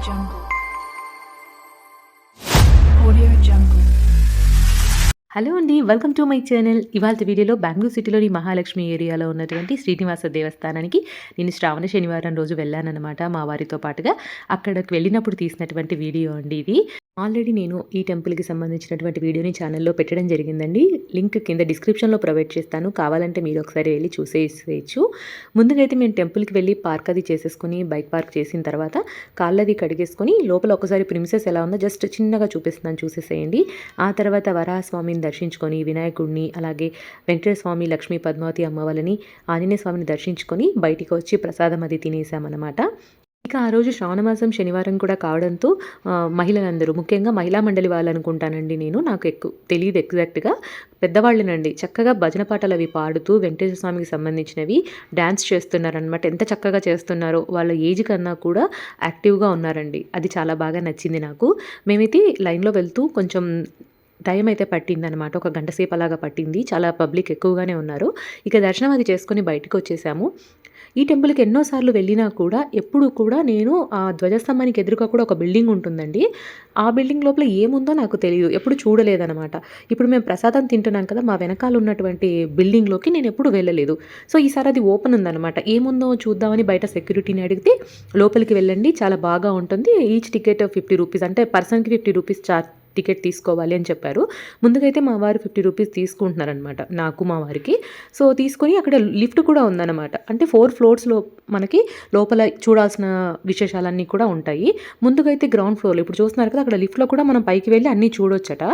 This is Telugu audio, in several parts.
Jungle. Audio Jungle. హలో అండి వెల్కమ్ టు మై ఛానల్ ఇవాళ వీడియోలో బెంగళూరు సిటీలోని మహాలక్ష్మి ఏరియాలో ఉన్నటువంటి శ్రీనివాస దేవస్థానానికి నేను శ్రావణ శనివారం రోజు వెళ్ళానన్నమాట మా వారితో పాటుగా అక్కడికి వెళ్ళినప్పుడు తీసినటువంటి వీడియో అండి ఇది ఆల్రెడీ నేను ఈ టెంపుల్కి సంబంధించినటువంటి వీడియోని ఛానల్లో పెట్టడం జరిగిందండి. లింక్ కింద డిస్క్రిప్షన్లో ప్రొవైడ్ చేస్తాను. కావాలంటే మీరు ఒకసారి వెళ్ళి చూసేసేయచ్చు ముందుగైతే మేము టెంపుల్కి వెళ్ళి పార్క్ అది చేసేసుకుని బైక్ పార్క్ చేసిన తర్వాత కాళ్ళది కడిగేసుకొని లోపల ఒకసారి ప్రిమిసెస్ ఎలా ఉందో జస్ట్ చిన్నగా చూపిస్తున్నాను చూసేసేయండి. ఆ తర్వాత వరాహస్వామిని దర్శించుకొని వినాయకుడిని అలాగే వెంకటేశ్వమి లక్ష్మీ పద్మావతి అమ్మవారిని ఆంజనేయ స్వామిని దర్శించుకొని బయటికి వచ్చి ప్రసాదం అది తినేసామన్నమాట. ఇక ఆ రోజు శ్రావణమాసం శనివారం కూడా కావడంతో మహిళలందరూ ముఖ్యంగా మహిళా మండలి వాళ్ళు అనుకుంటానండి నేను నాకు ఎక్కువ తెలియదు ఎగ్జాక్ట్గా. పెద్దవాళ్ళనండి చక్కగా భజన పాటలు అవి పాడుతూ వెంకటేశ్వర స్వామికి సంబంధించినవి డ్యాన్స్ చేస్తున్నారనమాట ఎంత చక్కగా చేస్తున్నారో వాళ్ళ ఏజ్ కన్నా కూడా యాక్టివ్గా ఉన్నారండి. అది చాలా బాగా నచ్చింది నాకు. మేమైతే లైన్లో వెళ్తూ కొంచెం టైం అయితే పట్టిందనమాట ఒక గంట సేపు అలాగా పట్టింది. చాలా పబ్లిక్ ఎక్కువగానే ఉన్నారు. ఇక దర్శనం అది చేసుకొని బయటకు వచ్చేసాము ఈ టెంపుల్కి ఎన్నోసార్లు వెళ్ళినా కూడా ఎప్పుడు కూడా నేను ఆ ధ్వజస్తంభానికి ఎదురుగా కూడా ఒక బిల్డింగ్ ఉంటుందండి. ఆ బిల్డింగ్ లోపల ఏముందో నాకు తెలియదు. ఎప్పుడు చూడలేదనమాట. ఇప్పుడు మేము ప్రసాదం తింటున్నాం కదా మా వెనకాల ఉన్నటువంటి బిల్డింగ్లోకి నేను ఎప్పుడు వెళ్ళలేదు. సో ఈసారి అది ఓపెన్ ఉందన్నమాట ఏముందో చూద్దామని బయట సెక్యూరిటీని అడిగితే లోపలికి వెళ్ళండి చాలా బాగా ఉంటుంది. ఈచ్ టికెట్ ఫిఫ్టీ రూపీస్ అంటే పర్సన్కి ఫిఫ్టీ రూపీస్ చార్జ్ టికెట్ తీసుకోవాలి అని చెప్పారు. ముందుకైతే మా వారు ఫిఫ్టీ రూపీస్ తీసుకుంటున్నారనమాట నాకు మా వారికి. సో తీసుకొని అక్కడ లిఫ్ట్ కూడా ఉందన్నమాట. అంటే ఫోర్ ఫ్లోర్స్లో మనకి లోపల చూడాల్సిన విశేషాలన్నీ కూడా ఉంటాయి. ముందుకైతే గ్రౌండ్ ఫ్లోర్లో ఇప్పుడు చూస్తున్నారు కదా అక్కడ లిఫ్ట్లో కూడా మనం పైకి వెళ్ళి అన్నీ చూడొచ్చట.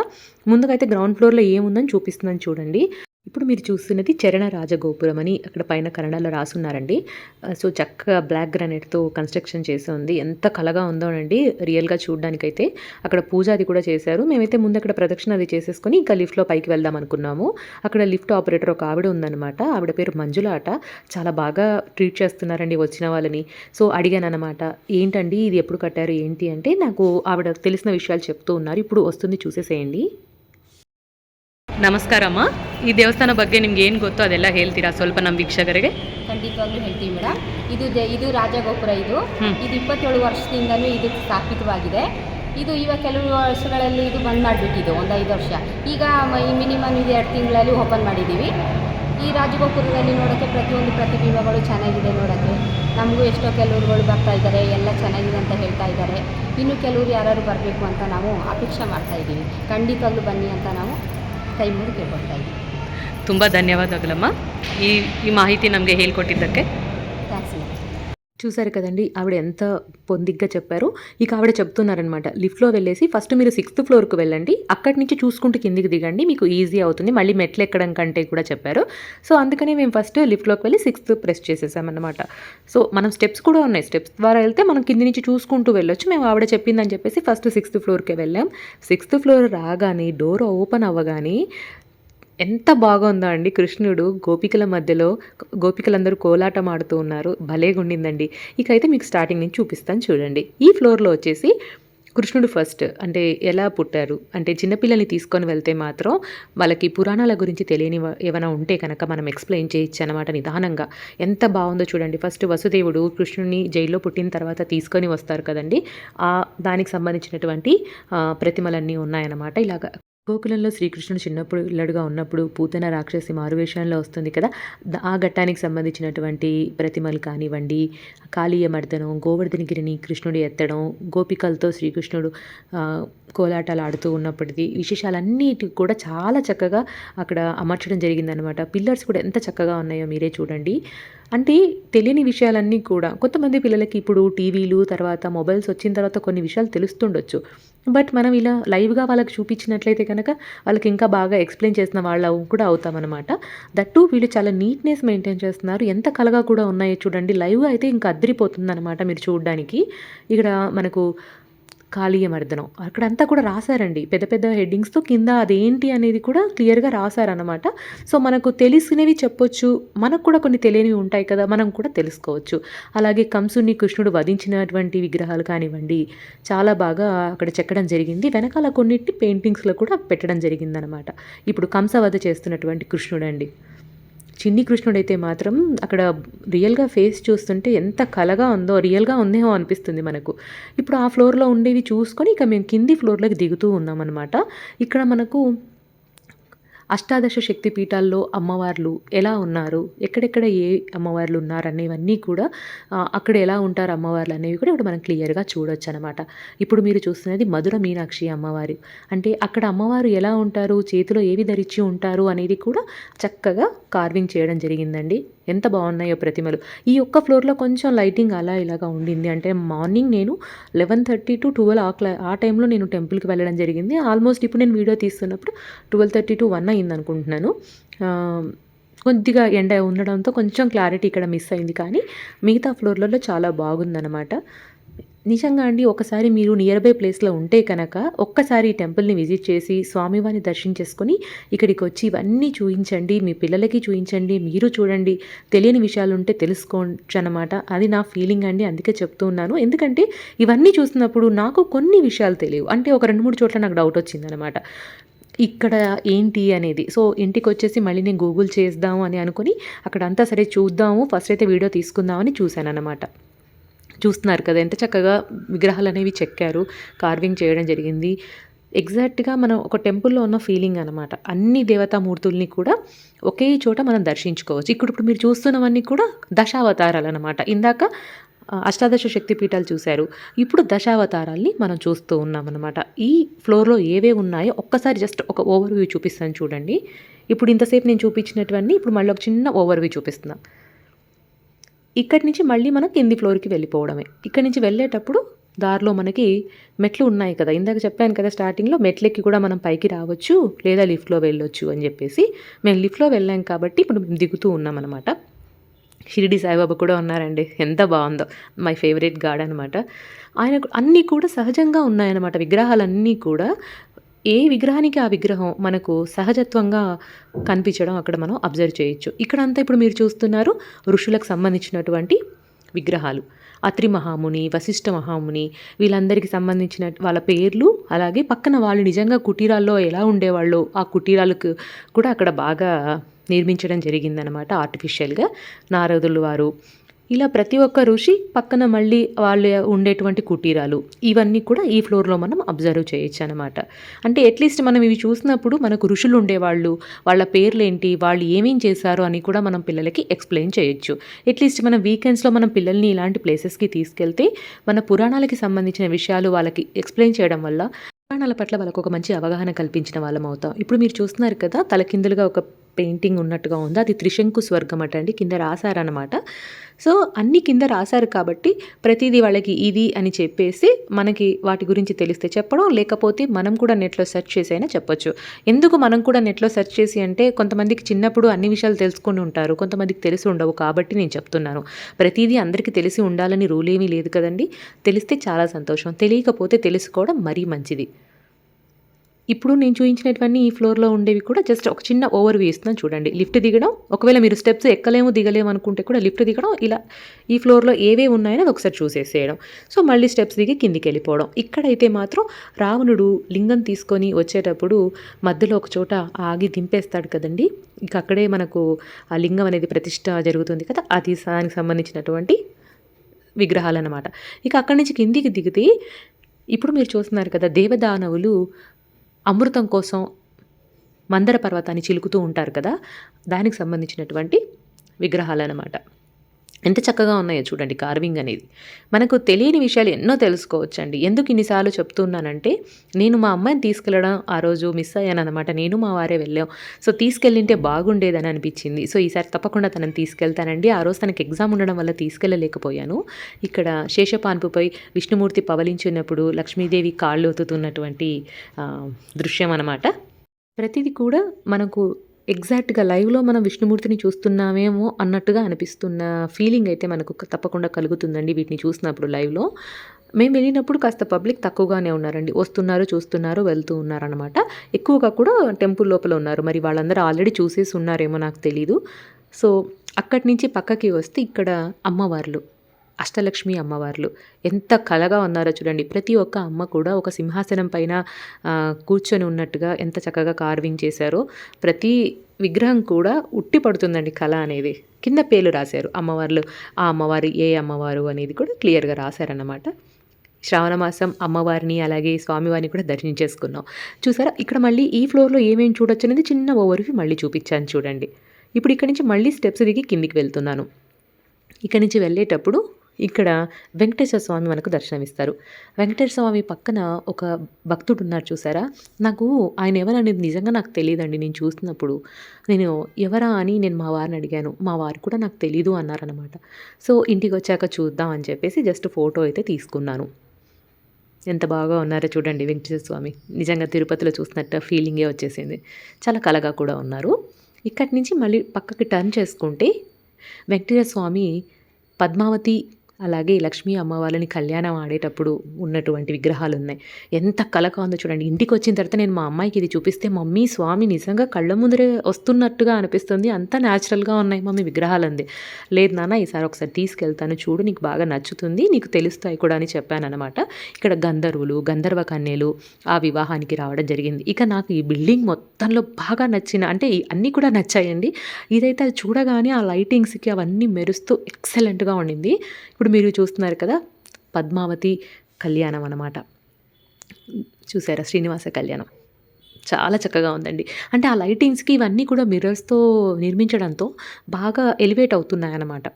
ముందుకైతే గ్రౌండ్ ఫ్లోర్లో ఏముందని చూపిస్తుందని చూడండి. ఇప్పుడు మీరు చూస్తున్నది చరణ రాజగోపురం అని అక్కడ పైన కన్నడలో రాసున్నారండి. సో చక్కగా బ్లాక్ గ్రానైట్తో కన్స్ట్రక్షన్ చేసి ఉంది. ఎంత కలగా ఉందో అండి రియల్గా చూడడానికైతే. అక్కడ పూజ అది కూడా చేశారు. మేమైతే ముందు అక్కడ ప్రదక్షిణ అది చేసేసుకొని ఇంకా లిఫ్ట్లో పైకి వెళ్దాం అనుకున్నాము. అక్కడ లిఫ్ట్ ఆపరేటర్ ఒక ఆవిడ ఉందన్నమాట. ఆవిడ పేరు మంజుల ఆట చాలా బాగా ట్రీట్ చేస్తున్నారండి వచ్చిన వాళ్ళని. సో అడిగాను అనమాట ఏంటండి ఇది ఎప్పుడు కట్టారు? ఏంటి? అంటే నాకు ఆవిడ తెలిసిన విషయాలు చెప్తూ ఉన్నారు. ఇప్పుడు వస్తుంది చూసేసేయండి. నమస్కారమ్మా. ಈ ದೇವಸ್ಥಾನ ಬಗ್ಗೆ ನಿಮ್ಗೆ ಏನು ಗೊತ್ತು ಅದೆಲ್ಲ ಹೇಳ್ತೀರಾ ಸ್ವಲ್ಪ ನಮ್ಮ ವೀಕ್ಷಕರಿಗೆ? ಖಂಡಿತವಾಗ್ಲೂ ಹೇಳ್ತೀವಿ ಮೇಡಮ್. ಇದು ದೆ- ಇದು ರಾಜಗೋಪುರ ಇದು. ಹ್ಮ್. ಇದು ಇಪ್ಪತ್ತೇಳು ವರ್ಷದಿಂದಲೂ ಇದು ಸ್ಥಾಪಿತವಾಗಿದೆ. ಇದು ಇವಾಗ ಕೆಲವು ವರ್ಷಗಳಲ್ಲಿ ಇದು ಬಂದ್ ಮಾಡಿಬಿಟ್ಟಿದ್ದು ಒಂದು ಐದು ವರ್ಷ. ಈಗ ಮಿನಿಮಮ್ ಇದು ಎರಡು ತಿಂಗಳಲ್ಲಿ ಓಪನ್ ಮಾಡಿದ್ದೀವಿ. ಈ ರಾಜಗೋಪುರದಲ್ಲಿ ನೋಡೋಕ್ಕೆ ಪ್ರತಿಯೊಂದು ಪ್ರತಿಬಿಂಬಗಳು ಚೆನ್ನಾಗಿದೆ ನೋಡೋಕ್ಕೆ ನಮಗೂ ಎಷ್ಟೋ ಕೆಲವ್ರುಗಳು ಬರ್ತಾ ಇದ್ದಾರೆ ಎಲ್ಲ ಚೆನ್ನಾಗಿದೆ ಅಂತ ಹೇಳ್ತಾ ಇದ್ದಾರೆ. ಇನ್ನು ಕೆಲವರು ಯಾರು ಬರಬೇಕು ಅಂತ ನಾವು ಅಪೇಕ್ಷೆ ಮಾಡ್ತಾ ಇದ್ದೀವಿ. ಖಂಡಿತವಾಗ್ಲೂ ಬನ್ನಿ ಅಂತ ನಾವು ಕೈ ಮುಗಿದು ಕೇಳ್ಕೊಳ್ತಾ ಇದ್ದೀವಿ. ತುಂಬ ಧನ್ಯವಾದಗಳಮ್ಮ ಈ ಈ ಮಾಹಿತಿ ನಮಗೆ ಹೇಳ್ಕೊಟ್ಟಿದ್ದಕ್ಕೆ ಥ್ಯಾಂಕ್ಸ್ ಮೇಡಮ್ చూసారు కదండి ఆవిడ ఎంత పొందిగ్గా చెప్పారు ఇక ఆవిడ చెప్తున్నారనమాట లిఫ్ట్లో వెళ్ళేసి ఫస్ట్ మీరు సిక్స్త్ ఫ్లోర్కి వెళ్ళండి అక్కడి నుంచి చూసుకుంటూ కిందికి దిగండి మీకు ఈజీ అవుతుంది మళ్ళీ మెట్లు ఎక్కడం కంటే కూడా చెప్పారు సో అందుకని మేము ఫస్ట్ లిఫ్ట్లోకి వెళ్ళి సిక్స్త్ ప్రెస్ చేసేసామన్నమాట సో మనం స్టెప్స్ కూడా ఉన్నాయి స్టెప్స్ ద్వారా వెళ్తే మనం కింది నుంచి చూసుకుంటూ వెళ్ళొచ్చు మేము ఆవిడ చెప్పిందని చెప్పేసి ఫస్ట్ సిక్స్త్ ఫ్లోర్కి వెళ్ళాం సిక్స్త్ ఫ్లోర్ రాగానే డోర్ ఓపెన్ అవ్వగానే ఎంత బాగుందో అండి. కృష్ణుడు గోపికల మధ్యలో గోపికలందరూ కోలాటం ఆడుతూ ఉన్నారు. భలేగా ఉండిందండి ఇక అయితే మీకు స్టార్టింగ్ నుంచి చూపిస్తాను చూడండి. ఈ ఫ్లోర్లో వచ్చేసి కృష్ణుడు ఫస్ట్ అంటే ఎలా పుట్టారు? అంటే చిన్నపిల్లల్ని తీసుకొని వెళ్తే మాత్రం వాళ్ళకి పురాణాల గురించి తెలియని ఏమైనా ఉంటే కనుక మనం ఎక్స్ప్లెయిన్ చేయొచ్చు అనమాట నిదానంగా. ఎంత బాగుందో చూడండి. ఫస్ట్ వసుదేవుడు కృష్ణుని జైల్లో పుట్టిన తర్వాత తీసుకొని వస్తారు కదండి. ఆ దానికి సంబంధించినటువంటి ప్రతిమలన్నీ ఉన్నాయన్నమాట. ఇలాగ గోకులంలో శ్రీకృష్ణుడు చిన్నప్పుడు ఇల్లడుగా ఉన్నప్పుడు పూతన రాక్షసి మారువేషంలో వస్తుంది కదా. ఆ ఘట్టానికి సంబంధించినటువంటి ప్రతిమలు కానివ్వండి కాళీయ మర్దనం గోవర్ధనగిరిని కృష్ణుడు ఎత్తడం గోపికలతో శ్రీకృష్ణుడు కోలాటాలు ఆడుతూ ఉన్నప్పటిది విశేషాలన్నిటి కూడా చాలా చక్కగా అక్కడ అమర్చడం జరిగిందనమాట పిల్లర్స్ కూడా ఎంత చక్కగా ఉన్నాయో మీరే చూడండి. అంటే తెలియని విషయాలన్నీ కూడా కొంతమంది పిల్లలకి ఇప్పుడు టీవీలు తర్వాత మొబైల్స్ వచ్చిన తర్వాత కొన్ని విషయాలు తెలుస్తుండొచ్చు. బట్ మనం ఇలా లైవ్గా వాళ్ళకి చూపించినట్లయితే కనుక వాళ్ళకి ఇంకా బాగా ఎక్స్ప్లెయిన్ చేసిన వాళ్ళ కూడా అవుతామన్నమాట దట్టు వీళ్ళు చాలా నీట్నెస్ మెయింటైన్ చేస్తున్నారు. ఎంత కలగా కూడా ఉన్నాయో చూడండి. లైవ్గా అయితే ఇంకా అద్దరిపోతుంది అనమాట మీరు చూడడానికి. ఇక్కడ మనకు కాళీయమర్దనం. అక్కడంతా కూడా రాశారండి. పెద్ద పెద్ద హెడ్డింగ్స్తో కింద అదేంటి అనేది కూడా క్లియర్గా రాశారనమాట సో మనకు తెలిసినవి చెప్పొచ్చు. మనకు కూడా కొన్ని తెలియనివి ఉంటాయి కదా మనం కూడా తెలుసుకోవచ్చు. అలాగే కంసుని కృష్ణుడు వధించినటువంటి విగ్రహాలు కానివ్వండి చాలా బాగా అక్కడ చెక్కడం జరిగింది. వెనకాల కొన్నిటి పెయింటింగ్స్లో కూడా పెట్టడం జరిగిందనమాట ఇప్పుడు కంసవధ చేస్తున్నటువంటి కృష్ణుడు అండి చిన్ని కృష్ణుడైతే మాత్రం అక్కడ రియల్‌గా ఫేస్ చూస్తుంటే ఎంత కలగా ఉందో, రియల్‌గా ఉందేమో అనిపిస్తుంది మనకు. ఇప్పుడు ఆ ఫ్లోర్‌లో ఉండేవి చూసుకొని ఇక మేము కింది ఫ్లోర్‌లోకి దిగుతూ ఉన్నామన్నమాట ఇక్కడ మనకు అష్టాదశ శక్తి పీఠాల్లో అమ్మవార్లు ఎలా ఉన్నారు? ఎక్కడెక్కడ ఏ అమ్మవార్లు ఉన్నారు అనేవన్నీ కూడా అక్కడ ఎలా ఉంటారు అమ్మవార్లు అనేవి కూడా ఇప్పుడు మనం క్లియర్‌గా చూడొచ్చనమాట. ఇప్పుడు మీరు చూస్తున్నది మధుర మీనాక్షి అమ్మవారి అంటే అక్కడ అమ్మవారు ఎలా ఉంటారు? చేతిలో ఏవి ధరించి ఉంటారు? అనేది కూడా చక్కగా కార్వింగ్ చేయడం జరిగిందండి. ఎంత బాగున్నాయో ప్రతిమలు. ఈ ఒక్క ఫ్లోర్‌లో కొంచెం లైటింగ్ అలా ఇలాగా ఉండింది. అంటే మార్నింగ్ నేను 11:30-12 ఆ క్లా ఆ టైంలో నేను టెంపుల్‌కి వెళ్ళడం జరిగింది. ఆల్మోస్ట్ ఇప్పుడు నేను వీడియో తీస్తున్నప్పుడు 12:30-1 అయిందనుకుంటున్నాను. అనుకుంటున్నాను కొద్దిగా ఎండ ఉండడంతో కొంచెం క్లారిటీ ఇక్కడ మిస్ అయింది కానీ మిగతా ఫ్లోర్‌లలో చాలా బాగుందనమాట. నిజంగా అండి ఒకసారి మీరు నియర్ బై ప్లేస్‌లో ఉంటే కనుక ఒక్కసారి ఈ టెంపుల్‌ని విజిట్ చేసి స్వామివారిని దర్శించేసుకొని ఇక్కడికొచ్చి ఇవన్నీ చూయించండి. మీ పిల్లలకి చూయించండి. మీరు చూడండి. తెలియని విషయాలు ఉంటే తెలుసుకోవచ్చు అనమాట అది నా ఫీలింగ్ అండి. అందుకే చెప్తూ ఉన్నాను. ఎందుకంటే ఇవన్నీ చూసినప్పుడు నాకు కొన్ని విషయాలు తెలియవు. అంటే ఒక 2, 3 చోట్ల నాకు డౌట్ వచ్చిందనమాట. ఇక్కడ ఏంటి అనేది. సో ఇంటికి వచ్చేసి మళ్ళీ నేను గూగుల్ చేద్దాం అని అనుకోని అక్కడంతా సరే చూద్దాము. ఫస్ట్ అయితే వీడియో తీసుకుందామని చూశాను అనమాట చూస్తున్నారు కదా! ఎంత చక్కగా విగ్రహాలు అనేవి చెక్కారు. కార్వింగ్ చేయడం జరిగింది. ఎగ్జాక్ట్‌గా మనం ఒక టెంపుల్‌లో ఉన్న ఫీలింగ్ అనమాట. అన్ని దేవతామూర్తుల్ని కూడా ఒకే చోట మనం దర్శించుకోవచ్చు. ఇక్కడ ఇప్పుడు మీరు చూస్తున్నవన్నీ కూడా దశావతారాలు అనమాట ఇందాక అష్టాదశ శక్తి పీఠాలు ఇప్పుడు దశావతారాల్ని మనం చూస్తూ ఉన్నామన్నమాట ఈ ఫ్లోర్‌లో ఏవే ఉన్నాయో ఒక్కసారి జస్ట్ ఒక ఓవర్‌వ్యూ చూపిస్తాను చూడండి. ఇప్పుడు ఇంతసేపు నేను చూపించినటువన్నీ ఇప్పుడు మళ్ళీ ఒక చిన్న ఓవర్‌వ్యూ చూపిస్తున్నాను ఇక్కడి నుంచి మళ్ళీ మనం కింది ఫ్లోర్‌కి వెళ్ళిపోవడమే. ఇక్కడి నుంచి వెళ్ళేటప్పుడు దారిలో మనకి మెట్లు ఉన్నాయి కదా! ఇందాక చెప్పాను కదా! స్టార్టింగ్‌లో మెట్లెక్కి కూడా మనం పైకి రావచ్చు. లేదా లిఫ్ట్‌లో వెళ్ళొచ్చు అని చెప్పేసి మేము లిఫ్ట్‌లో వెళ్ళాం కాబట్టి ఇప్పుడు మేము దిగుతూ ఉన్నామనమాట. షిరిడి సాయిబాబా కూడా ఉన్నారండి. ఎంత బాగుందో మై ఫేవరెట్ గాడ్ అనమాట. ఆయన అన్నీ కూడా సహజంగా ఉన్నాయన్నమాట. విగ్రహాలన్నీ కూడా ఏ విగ్రహానికి ఆ విగ్రహం మనకు సహజత్వంగా కనిపించడం అక్కడ మనం అబ్జర్వ్ చేయొచ్చు. ఇక్కడంతా ఇప్పుడు మీరు చూస్తున్నారు ఋషులకు సంబంధించినటువంటి విగ్రహాలు. అత్రి మహాముని, వశిష్ఠ మహాముని వీళ్ళందరికీ సంబంధించిన వాళ్ళ పేర్లు అలాగే పక్కన వాళ్ళు నిజంగా కుటీరాల్లో ఎలా ఉండేవాళ్ళో ఆ కుటీరాలకు కూడా అక్కడ బాగా నిర్మించడం జరిగిందనమాట ఆర్టిఫిషియల్‌గా. నారదులు వారు ఇలా ప్రతి ఒక్క ఋషి పక్కన మళ్ళీ వాళ్ళు ఉండేటువంటి కుటీరాలు ఇవన్నీ కూడా ఈ ఫ్లోర్‌లో మనం అబ్జర్వ్ చేయొచ్చు అనమాట అంటే అట్‌లీస్ట్ మనం ఇవి చూసినప్పుడు మనకు ఋషులు ఉండేవాళ్ళు, వాళ్ళ పేర్లేంటి, వాళ్ళు ఏమేం చేశారు అని కూడా మనం పిల్లలకి ఎక్స్‌ప్లెయిన్ చేయొచ్చు. అట్‌లీస్ట్ మనం వీకెండ్స్‌లో మనం పిల్లల్ని ఇలాంటి ప్లేసెస్‌కి తీసుకెళ్తే మన పురాణాలకి సంబంధించిన విషయాలు వాళ్ళకి ఎక్స్‌ప్లెయిన్ చేయడం వల్ల పురాణాల పట్ల వాళ్ళకు ఒక మంచి అవగాహన కల్పించిన వాళ్ళం అవుతాం ఇప్పుడు మీరు చూస్తున్నారు కదా! తలకిందులుగా ఒక పెయింటింగ్ ఉన్నట్టుగా ఉంది. అది త్రిశంకు స్వర్గం అట అండి. కింద రాశారనమాట సో అన్నీ కింద రాశారు కాబట్టి ప్రతిదీ వాళ్ళకి ఇది అని చెప్పేసి మనకి వాటి గురించి తెలిస్తే చెప్పడం, లేకపోతే మనం కూడా నెట్‌లో సెర్చ్ చేసి అయినా చెప్పొచ్చు. ఎందుకు మనం కూడా నెట్‌లో సెర్చ్ చేసి అంటే కొంతమందికి చిన్నప్పుడు అన్ని విషయాలు తెలుసుకొని ఉంటారు. కొంతమందికి తెలిసి ఉండవు. కాబట్టి నేను చెప్తున్నాను. ప్రతిదీ అందరికీ తెలిసి ఉండాలని రూల్ ఏమీ లేదు కదండీ! తెలిస్తే చాలా సంతోషం. తెలియకపోతే తెలుసుకోవడం మరీ మంచిది. ఇప్పుడు నేను చూపించినటువంటి ఈ ఫ్లోర్‌లో ఉండేవి కూడా జస్ట్ ఒక చిన్న ఓవర్‌వ్యూ ఇస్తున్నాను చూడండి. లిఫ్ట్ దిగడం ఒకవేళ మీరు స్టెప్స్ ఎక్కలేము, దిగలేము అనుకుంటే కూడా లిఫ్ట్ దిగడం ఇలా ఈ ఫ్లోర్‌లో ఏవేవి ఉన్నాయనేది ఒకసారి చూసేసేయడం. సో మళ్ళీ స్టెప్స్ దిగి కిందికి వెళ్ళిపోవడం ఇక్కడైతే మాత్రం రావణుడు లింగం తీసుకొని వచ్చేటప్పుడు మధ్యలో ఒక చోట ఆగి దింపేస్తాడు కదండీ! ఇక అక్కడే మనకు ఆ లింగం అనేది ప్రతిష్ట జరుగుతుంది కదా! అది దానికి సంబంధించినటువంటి విగ్రహాలు అనమాట ఇక అక్కడి నుంచి కిందికి దిగితే ఇప్పుడు మీరు చూస్తున్నారు కదా! దేవదానవులు అమృతం కోసం మందర పర్వతాన్ని చిలుకుతూ ఉంటారు కదా! దానికి సంబంధించినటువంటి విగ్రహాలనమాట. ఎంత చక్కగా ఉన్నాయో చూడండి కార్వింగ్ అనేది. మనకు తెలియని విషయాలు ఎన్నో తెలుసుకోవచ్చండి. ఎందుకు ఇన్నిసార్లు చెప్తున్నానంటే నేను మా అమ్మాయిని తీసుకెళ్ళడం ఆ రోజు మిస్ అయ్యాననమాట. నేను మా వారే వెళ్ళాం. సో తీసుకెళ్ళింటే బాగుండేదని అనిపించింది. సో ఈసారి తప్పకుండా తనని తీసుకెళ్తానండి. ఆ రోజు తనకి ఎగ్జామ్ ఉండడం వల్ల తీసుకెళ్ళలేకపోయాను. ఇక్కడ శేషపాన్పుపై విష్ణుమూర్తి పవలించినప్పుడు లక్ష్మీదేవి కాళ్ళు ఒత్తుతున్నటువంటి దృశ్యం అనమాట. ప్రతిదీ కూడా మనకు ఎగ్జాక్ట్‌గా లైవ్‌లో మనం విష్ణుమూర్తిని చూస్తున్నామేమో అన్నట్టుగా అనిపిస్తున్న ఫీలింగ్ అయితే మనకు తప్పకుండా కలుగుతుందండి వీటిని చూసినప్పుడు లైవ్‌లో. మేము వెళ్ళినప్పుడు కాస్త పబ్లిక్ తక్కువగానే ఉన్నారండి. వస్తున్నారు, చూస్తున్నారు, వెళ్తూ ఉన్నారనమాట. ఎక్కువగా కూడా టెంపుల్ లోపల ఉన్నారు. మరి వాళ్ళందరూ ఆల్రెడీ చూసేసి ఉన్నారేమో నాకు తెలీదు. సో అక్కడి నుంచి పక్కకి వస్తే ఇక్కడ అమ్మవార్లు. అష్టలక్ష్మి అమ్మవార్లు. ఎంత కలగా ఉన్నారో చూడండి. ప్రతి ఒక్క అమ్మ కూడా ఒక సింహాసనం పైన కూర్చొని ఉన్నట్టుగా ఎంత చక్కగా కార్వింగ్ చేశారో ప్రతి విగ్రహం కూడా ఉట్టి పడుతుందండి కళ అనేది. కింద పేర్లు రాశారు అమ్మవార్లు. ఆ అమ్మవారు ఏ అమ్మవారు అనేది కూడా క్లియర్గా రాశారన్నమాట. శ్రావణ మాసం అమ్మవారిని అలాగే స్వామివారిని కూడా దర్శించేసుకున్నాం చూసారా? ఇక్కడ మళ్ళీ ఈ ఫ్లోర్లో ఏమేమి చూడొచ్చు అనేది చిన్న ఓవర్వి మళ్ళీ చూపించాను చూడండి. ఇప్పుడు ఇక్కడ నుంచి మళ్ళీ స్టెప్స్ దిగి కిందికి వెళ్తున్నాను. ఇక్కడి నుంచి వెళ్ళేటప్పుడు ఇక్కడ వెంకటేశ్వర స్వామి మనకు దర్శనమిస్తారు. వెంకటేశ్వర స్వామి పక్కన ఒక భక్తుడు ఉన్నారు చూసారా? నాకు ఆయన ఎవరనేది నిజంగా నాకు తెలియదండి. నేను చూస్తున్నప్పుడు నేను ఎవరా అని నేను మా వారిని అడిగాను. మా వారు కూడా నాకు తెలీదు అన్నారనమాట సో ఇంటికి వచ్చాక చూద్దాం అని చెప్పేసి జస్ట్ ఫోటో అయితే తీసుకున్నాను. ఎంత బాగా ఉన్నారో చూడండి వెంకటేశ్వర స్వామి. నిజంగా తిరుపతిలో చూసినట్టు ఫీలింగే వచ్చేసింది. చాలా కలగా కూడా ఉన్నారు. ఇక్కడి నుంచి మళ్ళీ పక్కకి టర్న్ చేసుకుంటే వెంకటేశ్వర స్వామి పద్మావతి అలాగే లక్ష్మీ అమ్మవారిని కళ్యాణం ఆడేటప్పుడు ఉన్నటువంటి విగ్రహాలు ఉన్నాయి. ఎంత కలక ఉందో చూడండి. ఇంటికి వచ్చిన తర్వాత నేను మా అమ్మాయికి ఇది చూపిస్తే మమ్మీ స్వామి నిజంగా కళ్ళ ముందరే వస్తున్నట్టుగా అనిపిస్తుంది. అంత న్యాచురల్గా ఉన్నాయి మమ్మీ విగ్రహాలు అంది లేదు నాన్న ఈసారి ఒకసారి తీసుకెళ్తాను. చూడు నీకు బాగా నచ్చుతుంది. నీకు తెలుస్తాయి కూడా అని చెప్పాను అనమాట ఇక్కడ గంధర్వులు గంధర్వ కన్యలు ఆ వివాహానికి రావడం జరిగింది. ఇక నాకు ఈ బిల్డింగ్ మొత్తంలో బాగా నచ్చిన అంటే అన్నీ కూడా నచ్చాయండి. ఇదైతే అది చూడగానే ఆ లైటింగ్స్కి అవన్నీ మెరుస్తూ ఎక్సలెంట్గా ఉండింది. ఇప్పుడు ఇప్పుడు మీరు చూస్తున్నారు కదా పద్మావతి కళ్యాణం అన్నమాట. చూసారా? శ్రీనివాస కళ్యాణం. చాలా చక్కగా ఉందండి. అంటే ఆ లైటింగ్స్కి ఇవన్నీ కూడా మిర్రర్స్తో నిర్మించడంతో బాగా ఎలివేట్ అవుతున్నాయి అన్నమాట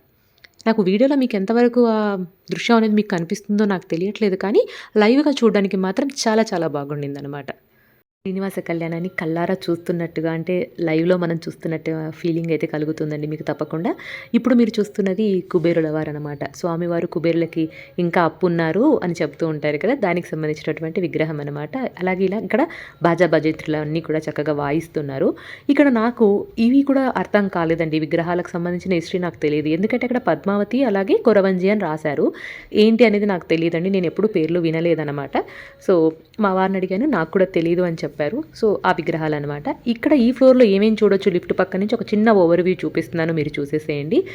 నాకు వీడియోలో మీకు ఎంతవరకు ఆ దృశ్యం అనేది మీకు కనిపిస్తుందో నాకు తెలియట్లేదు కానీ లైవ్గా చూడడానికి మాత్రం చాలా చాలా బాగుండింది అనమాట శ్రీనివాస కళ్యాణాన్ని కల్లారా చూస్తున్నట్టుగా అంటే లైవ్లో మనం చూస్తున్నట్టు ఫీలింగ్ అయితే కలుగుతుందండి మీకు తప్పకుండా. ఇప్పుడు మీరు చూస్తున్నది కుబేరుల వారు అనమాట స్వామివారు కుబేరులకి ఇంకా అప్పు ఉన్నారు అని చెప్తూ ఉంటారు కదా దానికి సంబంధించినటువంటి విగ్రహం అనమాట అలాగే ఇలా ఇక్కడ బాజా బజేత్రులన్నీ కూడా చక్కగా వాయిస్తున్నారు. ఇక్కడ నాకు ఇవి కూడా అర్థం కాలేదండి. విగ్రహాలకు సంబంధించిన హిస్టరీ నాకు తెలియదు. ఎందుకంటే అక్కడ పద్మావతి అలాగే కొరవంజి అని రాశారు. ఏంటి అనేది నాకు తెలియదండి. నేను ఎప్పుడు పేర్లు వినలేదన్నమాట. సో మా వారిని అడిగాను నాకు కూడా తెలియదు అని చెప్పారు. సో ఆ విగ్రహాలు అనమాట ఇక్కడ ఈ ఫ్లోర్లో ఏమేమి చూడొచ్చు? లిఫ్ట్ పక్క నుంచి ఒక చిన్న ఓవర్వ్యూ చూపిస్తున్నాను మీరు చూసేసేయండి.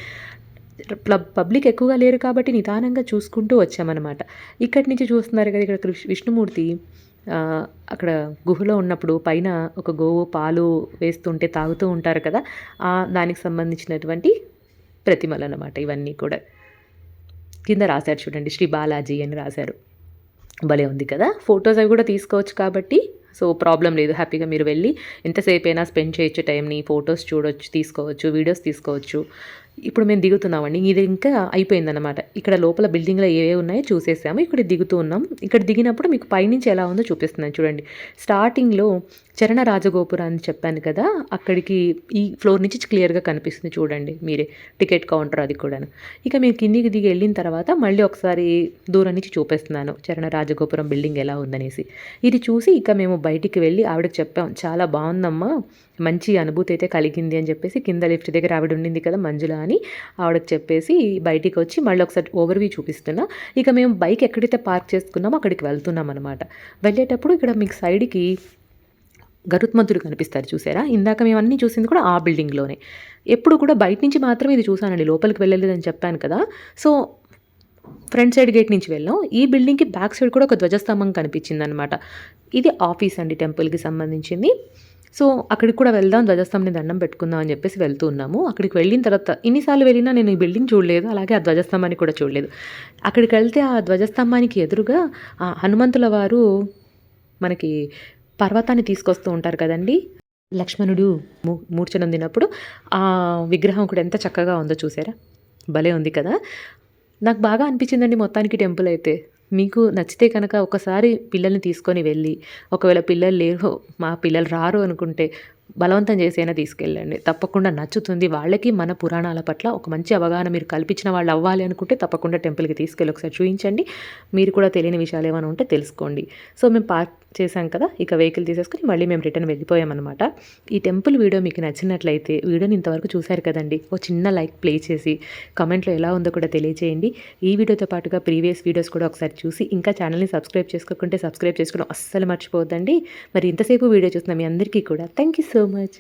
ప్లబ్ పబ్లిక్ ఎక్కువగా లేరు కాబట్టి నిదానంగా చూసుకుంటూ వచ్చామన్నమాట ఇక్కడి నుంచి చూస్తున్నారు కదా ఇక్కడ కృష్ణ- విష్ణుమూర్తి అక్కడ గుహలో ఉన్నప్పుడు పైన ఒక గోవు పాలు వేస్తుంటే తాగుతూ ఉంటారు కదా ఆ దానికి సంబంధించినటువంటి ప్రతిమలు అనమాట ఇవన్నీ కూడా. కింద రాశారు చూడండి శ్రీ బాలాజీ అని రాశారు. భలే ఉంది కదా. ఫొటోస్ అవి కూడా తీసుకోవచ్చు కాబట్టి సో ప్రాబ్లం లేదు హ్యాపీగా మీరు వెళ్ళి ఎంతసేపు అయినా స్పెండ్ చేయొచ్చు టైంని ఫొటోస్ చూడొచ్చు తీసుకోవచ్చు వీడియోస్ తీసుకోవచ్చు. ఇప్పుడు మేము దిగుతున్నామండి. ఇది ఇంకా అయిపోయిందన్నమాట. ఇక్కడ లోపల బిల్డింగ్లో ఏవే ఉన్నాయో చూసేసాము. ఇక్కడ దిగుతూ ఉన్నాం. ఇక్కడ దిగినప్పుడు మీకు పైనుంచి ఎలా ఉందో చూపిస్తున్నాను చూడండి. స్టార్టింగ్లో చరణ రాజగోపురం అని చెప్పాను కదా అక్కడికి ఈ ఫ్లోర్ నుంచి క్లియర్గా కనిపిస్తుంది చూడండి మీరే. టికెట్ కౌంటర్ అది కూడాను. ఇక మీరు కిందికి దిగి వెళ్ళిన తర్వాత మళ్ళీ ఒకసారి దూరం నుంచి చూపిస్తున్నాను చరణ రాజగోపురం బిల్డింగ్ ఎలా ఉందనేసి. ఇది చూసి ఇక మేము బయటికి వెళ్ళి ఆవిడకి చెప్పాం చాలా బాగుందమ్మా. మంచి అనుభూతి అయితే కలిగింది అని చెప్పేసి కింద లిఫ్ట్ దగ్గర ఆవిడ ఉండింది కదా మంజుల అని ఆవిడకి చెప్పేసి బయటికి వచ్చి మళ్ళీ ఒకసారి ఓవర్వ్యూ చూపిస్తున్నా. ఇక మేము బైక్ ఎక్కడైతే పార్క్ చేసుకున్నామో అక్కడికి వెళ్తున్నాం అనమాట వెళ్ళేటప్పుడు ఇక్కడ మీకు సైడ్కి గరుత్మంతుడు కనిపిస్తారు చూసారా? ఇందాక మేము అన్నీ చూసింది కూడా ఆ బిల్డింగ్లోనే ఎప్పుడు కూడా బయట నుంచి మాత్రమే ఇది చూసానండి లోపలికి వెళ్ళలేదని చెప్పాను కదా. సో ఫ్రంట్ సైడ్ గేట్ నుంచి వెళ్ళాం. ఈ బిల్డింగ్కి బ్యాక్ సైడ్ కూడా ఒక ధ్వజస్తంభం కనిపించింది అనమాట ఇది ఆఫీస్ అండి టెంపుల్కి సంబంధించింది. సో అక్కడికి కూడా వెళ్దాం ధ్వజస్తంభని దండం పెట్టుకుందాం అని చెప్పేసి వెళ్తూ ఉన్నాము. అక్కడికి వెళ్ళిన తర్వాత ఇన్నిసార్లు వెళ్ళినా నేను ఈ బిల్డింగ్ చూడలేదు అలాగే ఆ ధ్వజస్తంభాన్ని కూడా చూడలేదు. అక్కడికి వెళ్తే ఆ ధ్వజస్తంభానికి ఎదురుగా ఆ హనుమంతుల వారు మనకి పర్వతాన్ని తీసుకొస్తూ ఉంటారు కదండి. లక్ష్మణుడు మూ మూర్ఛనొందినప్పుడు ఆ విగ్రహం కూడా ఎంత చక్కగా ఉందో చూసారా? భలే ఉంది కదా? నాకు బాగా అనిపించిందండి మొత్తానికి టెంపుల్ అయితే. మీకు నచ్చితే కనుక ఒకసారి పిల్లల్ని తీసుకొని వెళ్ళి ఒకవేళ పిల్లలు లేరు మా పిల్లలు రారు అనుకుంటే బలవంతం చేసైనా తీసుకెళ్ళండి. తప్పకుండా నచ్చుతుంది. వాళ్ళకి మన పురాణాల పట్ల ఒక మంచి అవగాహన మీరు కల్పించిన వాళ్ళు అవ్వాలి అనుకుంటే తప్పకుండా టెంపుల్కి తీసుకెళ్ళి ఒకసారి చూపించండి మీరు కూడా తెలియని విషయాలు ఏమైనా ఉంటే తెలుసుకోండి. సో మేము పార్క్ చేశాం కదా ఇక వెహికల్ తీసేసుకుని మళ్ళీ మేము రిటర్న్ వెళ్ళిపోయామన్నమాట. ఈ టెంపుల్ వీడియో మీకు నచ్చినట్లయితే వీడియోని ఇంతవరకు చూశారు కదండి ఒక చిన్న లైక్ ప్లే చేసి కమెంట్లో ఎలా ఉందో కూడా తెలియజేయండి ఈ వీడియోతో పాటుగా ప్రీవియస్ వీడియోస్ కూడా ఒకసారి చూసి ఇంకా ఛానల్ని సబ్స్క్రైబ్ చేసుకోకుంటే సబ్స్క్రైబ్ చేసుకోవడం అస్సలు మర్చిపోవద్దండి. మరి ఇంతసేపు వీడియో చూసిన మీ అందరికీ కూడా థ్యాంక్ యూ సో మచ్